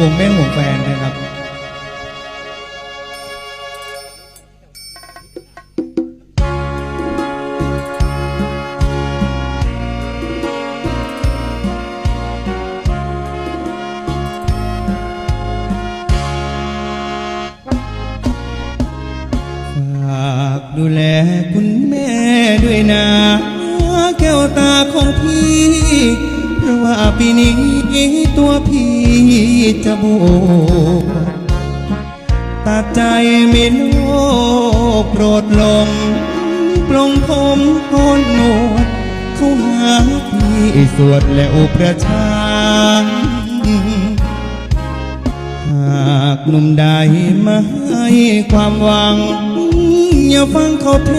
ห่วงแม่ห่วงแฟนนะครับฝากดูแลคุณแม่ด้วยนะแก้วตาของพี่ เพราะว่าปีนี้ ตัวพี่จะโบกตัดใจไม่โลภโปรดลงปลงผมโกนหนวดเข้าหาพี่สวดและอุประชาหากหนุ่มใดมาให้ความหวัง อย่าฟังเขาเท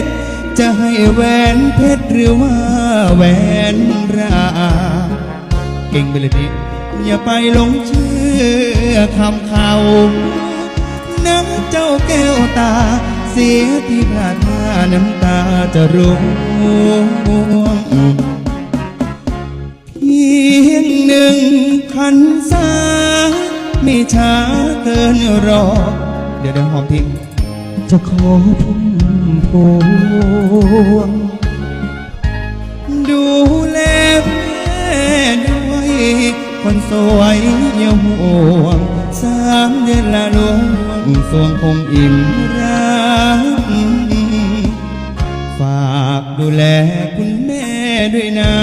ศจะให้แหวนเพชรหรือว่าแหวนรา เก่งไปเลยพี่อย่าไปหลงเชื่อคำเขาน้ำเจ้าแก้วตา เสียที่ผ่านมาน้ำตาจะร่วงเพียงหนึ่งพันษาไม่ช้าเกินรอ เดี๋ยวเดี๋ยวหอมทิ้งจะขอพุ่มพวง คนสวยอย่าห่วงสามเดือนละลวงสวงคงอิ่มรักฝากดูแลคุณแม่ด้วยนะ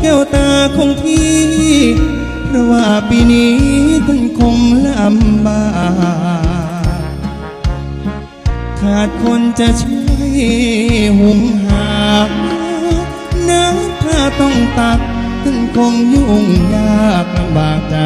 แก้วตาของพี่เพราะว่าปีนี้ท่านคงลำบากขาดคนจะช่วยหุงหาน้ำถ้าต้องตัก ท่านคงยุ่งยากลำบากใจ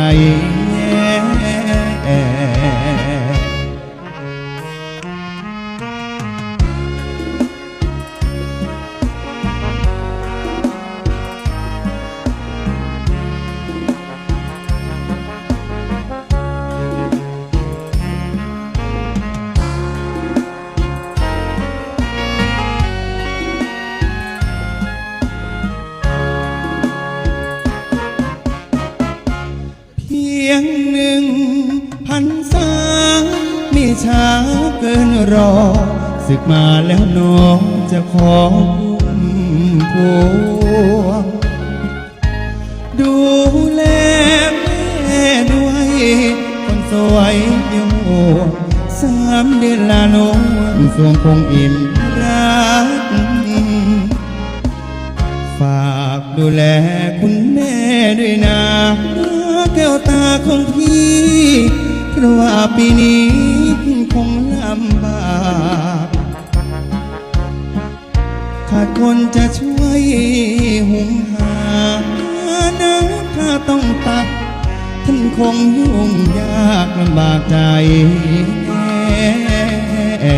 พียงหนึ่งพันษาไม่ช้าเกินรอศึกมาแล้วน้องจะขอพุ่มพวงดูแลแม่ด้วยคนสวยอยาห่วสามเดือนละน้องสวงคงอิ่มรัก ฝากดูแลคุณแม่ด้วยนะ ของพี่เพราะว่าปีนี้พี่คงลำบากขาดคนจะช่วยหุงหาน้ำถ้าต้องตัก ท่านคงยุ่งยากลำบากใจแน่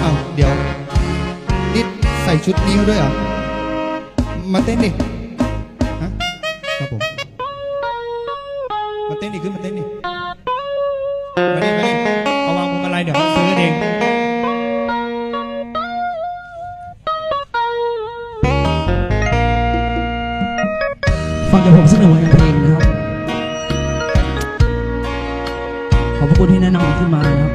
อ้าวเดี๋ยวนี่ใส่ชุดนี้ด้วยเหรอมาเต้นดิ ฟังจากผมเสนึ่งเพลงนะครับ ขอบพระคุณที่แนะนำขึ้นมานะครับ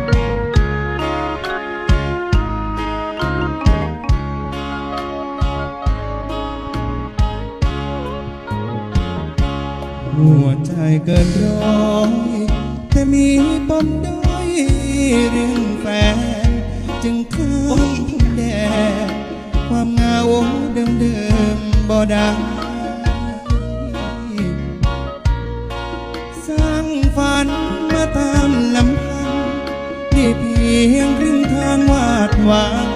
หัวใจเกินร้อยแต่มีปมด้อยเรื่องแฟน จึงข้ามพรมแดนความเหงาเดิมเดิมๆบ่ได้ส ยงครึ่งทางวาดหวัง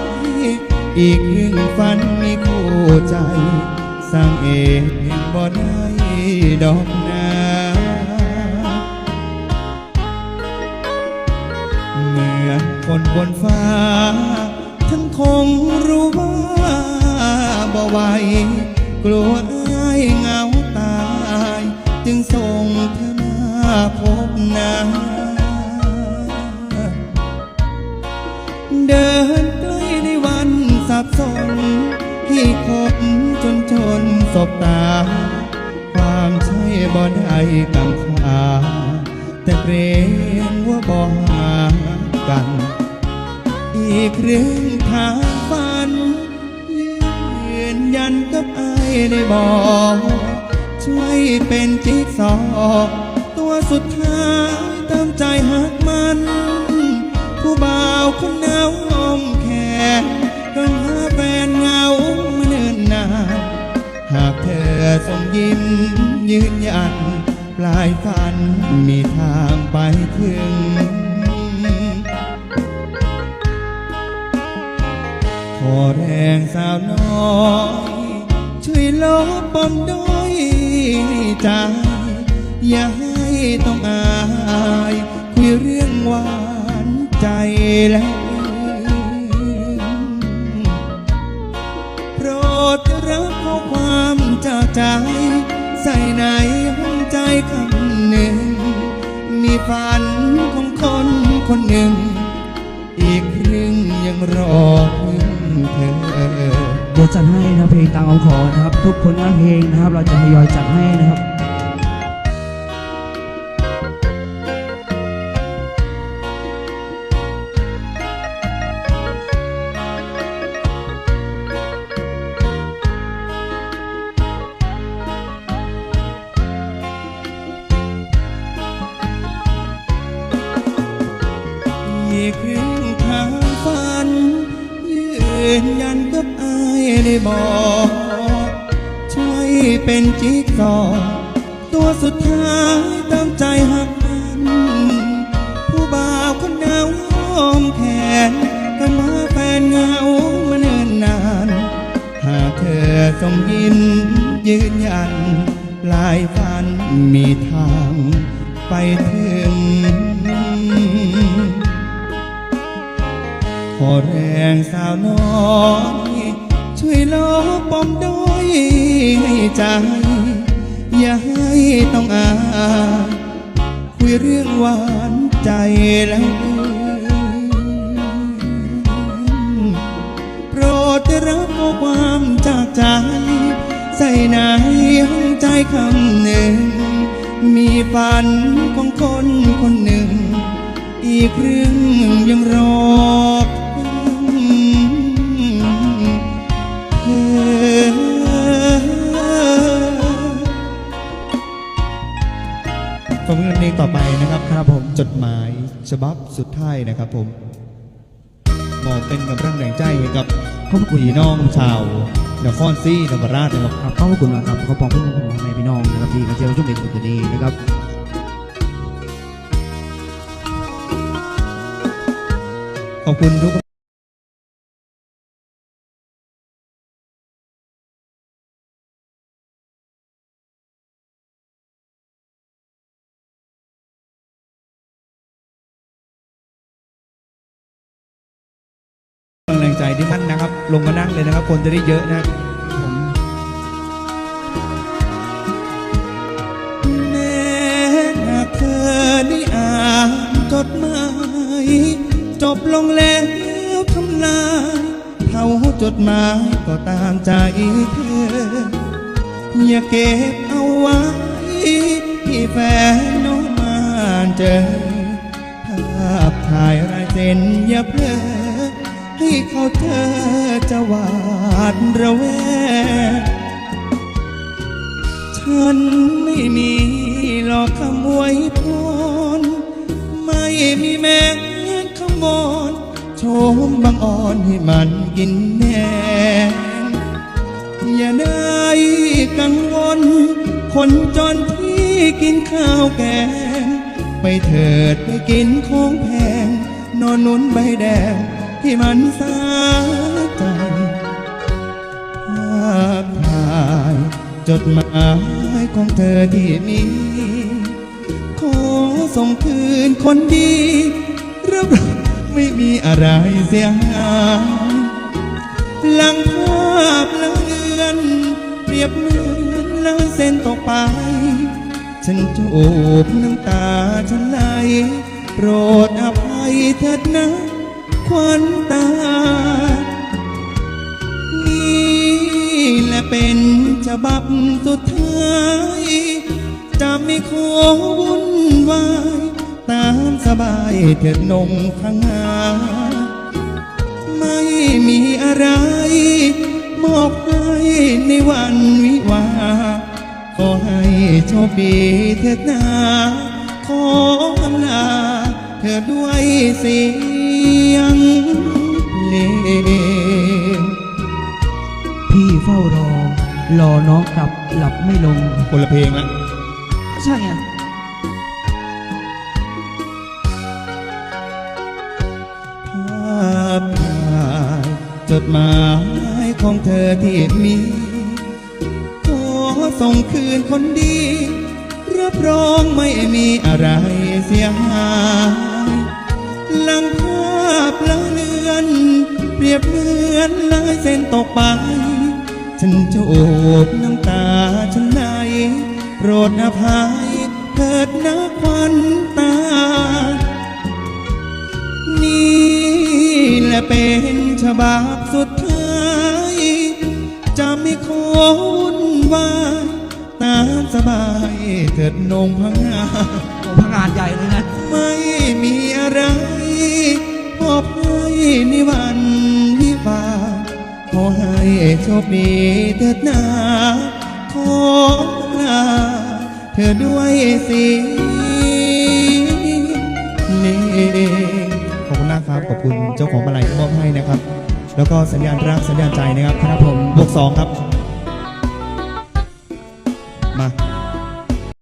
อีกครึ่งฝันมีคู่ใจ สร้างเองบ่ได้ดอกนาเหมือนคนบนฟ้าท่านคงรู้ว่าบ่ไหวกลัวอายงา ที่พบจนจนสบตา ควาางใช่บ่ได้กังขาแต่เกรงว่าบ่หากัน อีกเรื่องทางฝัน ยืนยันกับไอ้ได้บอกช่วยเป็นจิ๊กซอตัวสุดท้ายติมใจหักมัน ผู้บ่าวคนหนาวอ้อม ส่งยิ้มยืนยัน ปลายฝันมีทางไปถึง ขอแรงสาวน้อยช่วยลบปมด้อยใจ อย่าให้ต้องอาย คุยเรื่องหวานใจแล้ว ใจ ใส่ในห้องใจคำหนึ่ง มีฝันของคนคนหนึ่ง อีกครึ่งยังรอพึ่งเธอเดี๋ยวจัดให้นะเพลงตามคำขอนะครับ ทุกผลงานเพลงนะครับ เราจะทยอยจัดให้นะครับ ครึ่งทางฝัน ยืนยันกับอายได้บอกช่วยเป็นจิ๊กซอตัวสุดท้ายตามใจหักมันผู้บ่าวคนหนาวอ้อมแขนกันมาแฟนเงามาเนิ่นนาน หากเธอส่งยิ้มยืนยันลายฝันมีทางไปถึง ขอแรงสาวน้อยช่วยลบปมด้อยให้ใจ อย่าให้ต้องอาคุยเรื่องหวานใจแล้วโปรดได้รับข้อความจากใจ ใส่ในห้องใจคำหนึ่ง มีฝันของคนคนหนึ่ง อีกเรื่องยังรอ อฟังเพลงนี้ต่อไปนะครับครับผมจดหมายฉบับสุดท้ายนะครับผมมอบเป็นกำลังแรงใจให้กับขอบพระคุณพี่น้องชาวนครศรีธรรมราชนะครับครับขอบพระคุณมากครับขอปองเพื่อนของแม่พี่น้องนะครับที่มาเจอช่วงเด็กตัวนี้นะครับขอบคุณทุก งใจที่ท่านนะครับ ลงมานั่งเลยนะครับ คนจะได้เยอะนะผมแม้หากเธอได้อ่านจดหมายจบลงแล้วทำลายเท่าจดหมายก็ตามใจเธอ อย่าเก็บเอาไว้ที่แฟนน้องมาเจอภาพถ่ายลายเซ็นอย่าเพลอ ให้เขาเธอจะหวาดระแวงฉันไม่มีหรอกคำอวยพรไม่มีแม้คำวอนโชมบางอ่อนให้มันกินแนงอย่าได้กังวล คนจนที่กินข้าวแกง ไปเถิดไปกินของแพง นอนนุนใบแดง ที่มันสาใจภาพถ่ายจดหมายของเธอที่มีขอส่งคืนคนดีรับรองไม่มีอะไรเสียหายหลังภาพละเลือนเปรียบเหมือนลาเส้นตกไป ฉันจูบน้ำตาฉันไหลโปรดอภัยเถิดนะ ควันตา นี่แหละเป็นฉบับสุดท้าย จะไม่ขอวุ่นวาย ตามสบายเถิดนงข้างหน้าไม่มีอะไร มอบให้ในวันวิวา ขอให้โชคดีเถิดนาขออำลาเธอด้วยเสีย งเพลงพี่เฝ้ารอ รอน้องกลับหลับไม่ลง คนละเพลงละใช่ไงภาพถ่ายจดหมายของเธอที่มีขอส่งคืนคนดีรับรองไม่มีอะไรเสียหายหลัง ภาพละเลือนเปรียบเหมือนลายเส้นตกไป ฉันจูบน้ำตาฉันไหลโปรดอภัยเถิดนะควันตา นี่แหละเป็นฉบับสุดท้าย จะไม่ขอวุ่นวายตามสบายเถิดนงพังงา โอ้พงานใหญ่เลยนะ ไม่มีอะไร อบให้ในวันวิวาขอให้โชคดีเถิดนาขอลาเธอด้วยสียงเพลงขอบคุณมากครับ ขอบคุณเจ้าของมาลัยที่มอบให้นะครับ แล้วก็สัญญาณรักสัญญาณใจนะครับครับผมบวกสองครับ มา